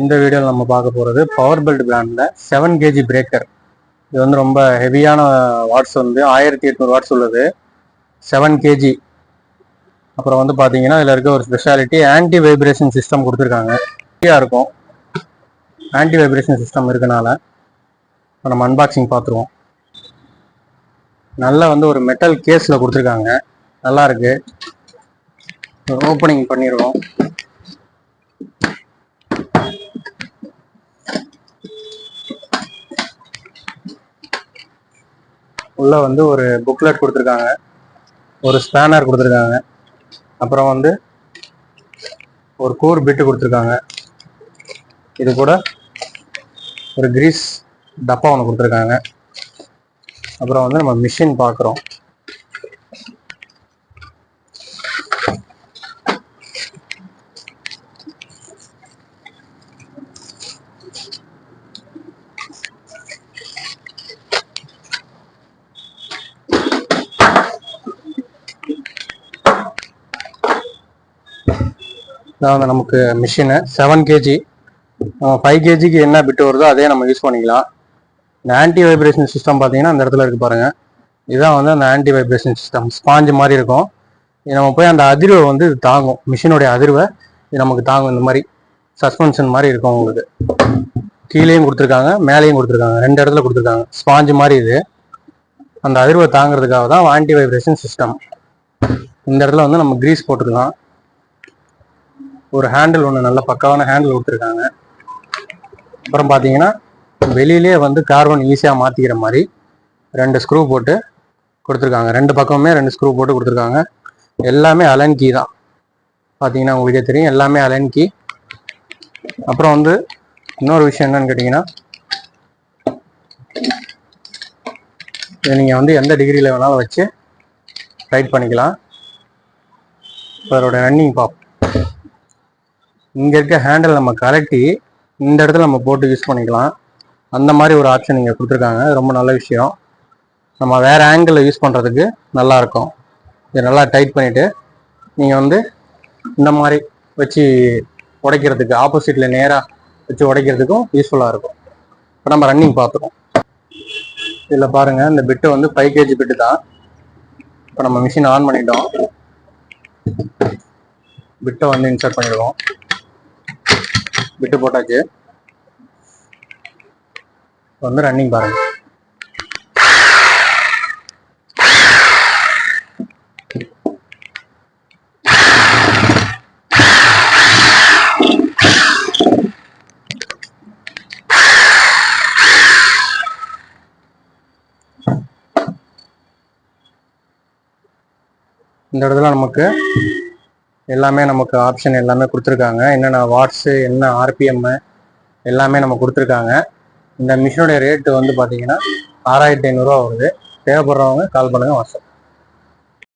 இந்த வீடியோவில் நம்ம பார்க்க போகிறது பவர் பெல்ட் பிராண்டில் செவன் கேஜி பிரேக்கர் இது வந்து ரொம்ப ஹெவியான வாட்ஸ் வந்து ஆயிரத்தி எட்நூறு வாட்ஸ் உள்ளது. செவன் கேஜி அப்புறம் வந்து பார்த்தீங்கன்னா இதில் இருக்க ஒரு ஸ்பெஷாலிட்டி ஆன்டி வைப்ரேஷன் சிஸ்டம் கொடுத்துருக்காங்க. ஃப்ரீயாக இருக்கும். ஆன்டி வைப்ரேஷன் சிஸ்டம் இருக்கனால இப்போ நம்ம அன்பாக்சிங் பார்த்துருவோம். நல்லா வந்து ஒரு மெட்டல் கேஸில் கொடுத்துருக்காங்க. நல்லா இருக்கு. ஓப்பனிங் பண்ணிடுவோம் உள்ள வந்து ஒரு புக்லெட் கொடுத்துருக்காங்க. ஒரு ஸ்பேனர் கொடுத்துருக்காங்க. அப்புறம் வந்து ஒரு கூர் பிட்டு கொடுத்துருக்காங்க. இது கூட ஒரு கிரீஸ் டப்பா ஒன்று கொடுத்துருக்காங்க. அப்புறம் வந்து நம்ம மிஷின் பார்க்குறோம். அதாவது நமக்கு மிஷினு செவன் கேஜி ஃபைவ் கேஜிக்கு என்ன பிட்டு வருதோ அதே நம்ம யூஸ் பண்ணிக்கலாம். இந்த ஆன்டி வைப்ரேஷன் சிஸ்டம் பார்த்தீங்கன்னா அந்த இடத்துல இருக்கு பாருங்கள் இதுதான் வந்து அந்த ஆன்டி வைப்ரேஷன் சிஸ்டம் ஸ்பாஞ்சு மாதிரி இருக்கும். இது நம்ம போய் அந்த அதிர்வை வந்து இது தாங்கும். மிஷினுடைய அதிர்வை இது நமக்கு தாங்கும். இந்த மாதிரி சஸ்பென்ஷன் மாதிரி இருக்கும் உங்களுக்கு. கீழேயும் கொடுத்துருக்காங்க மேலேயும் கொடுத்துருக்காங்க. ரெண்டு இடத்துல கொடுத்துருக்காங்க. ஸ்பாஞ்சு மாதிரி இது. அந்த அதிர்வை தாங்கிறதுக்காக தான் ஆன்டி வைப்ரேஷன் சிஸ்டம் இந்த இடத்துல வந்து நம்ம கிரீஸ் போட்டுக்கலாம். ஒரு ஹேண்டில் ஒன்று நல்ல பக்காவான ஹேண்டில் கொடுத்துருக்காங்க. அப்புறம் பார்த்தீங்கன்னா வெளியிலே வந்து கார்பன் ஈஸியாக மாற்றிக்கிற மாதிரி ரெண்டு ஸ்க்ரூ போட்டு கொடுத்துருக்காங்க. ரெண்டு பக்கமுமே ரெண்டு ஸ்க்ரூ போட்டு கொடுத்துருக்காங்க. எல்லாமே அலன் கீ தான். பார்த்தீங்கன்னா உங்களுக்கே தெரியும் எல்லாமே அலன் கீ அப்புறம் வந்து இன்னொரு விஷயம் என்னன்னு கேட்டிங்கன்னா இதை நீங்கள் வந்து எந்த டிகிரியில் வேணாலும் வச்சு ரைட் பண்ணிக்கலாம். இப்போ அதோட ரன்னிங் பாப் இங்கே இருக்க ஹேண்டில் நம்ம கலட்டி இந்த இடத்துல நம்ம போட்டு யூஸ் பண்ணிக்கலாம். அந்த மாதிரி ஒரு ஆப்ஷன் இங்கே கொடுத்துருக்காங்க. ரொம்ப நல்ல விஷயம். நம்ம வேறு ஆங்கிளில் யூஸ் பண்ணுறதுக்கு நல்லா இருக்கும். இதை நல்லா டைட் பண்ணிவிட்டு நீங்கள் வந்து இந்த மாதிரி வச்சு உடைக்கிறதுக்கு ஆப்போசிட்டில் நேராக வச்சு உடைக்கிறதுக்கும் யூஸ்ஃபுல்லாக இருக்கும். இப்போ நம்ம ரன்னிங் பார்த்துருவோம். இதில் பாருங்கள் இந்த பிட்டு வந்து ஃபைவ் கேஜி பிட்டு தான். இப்போ நம்ம மிஷின் ஆன் பண்ணிட்டோம். பிட்டை வந்து இன்சர்ட் பண்ணிடுவோம். விட்டு போட்டாச்சு. வந்து ரன்னிங் பாருங்க. இந்த இடத்துல நமக்கு எல்லாமே நமக்கு ஆப்ஷன் எல்லாமே கொடுத்துருக்காங்க. என்னென்ன வாட்ஸு என்ன ஆர்பிஎம்மு எல்லாமே நம்ம கொடுத்துருக்காங்க. இந்த மிஷினுடைய ரேட்டு வந்து பார்த்தீங்கன்னா ஆறாயிரத்தி ஐநூறுரூவா வருது. தேவைப்படுறவங்க கால் பண்ணுங்கள் வாட்ஸ்அப்.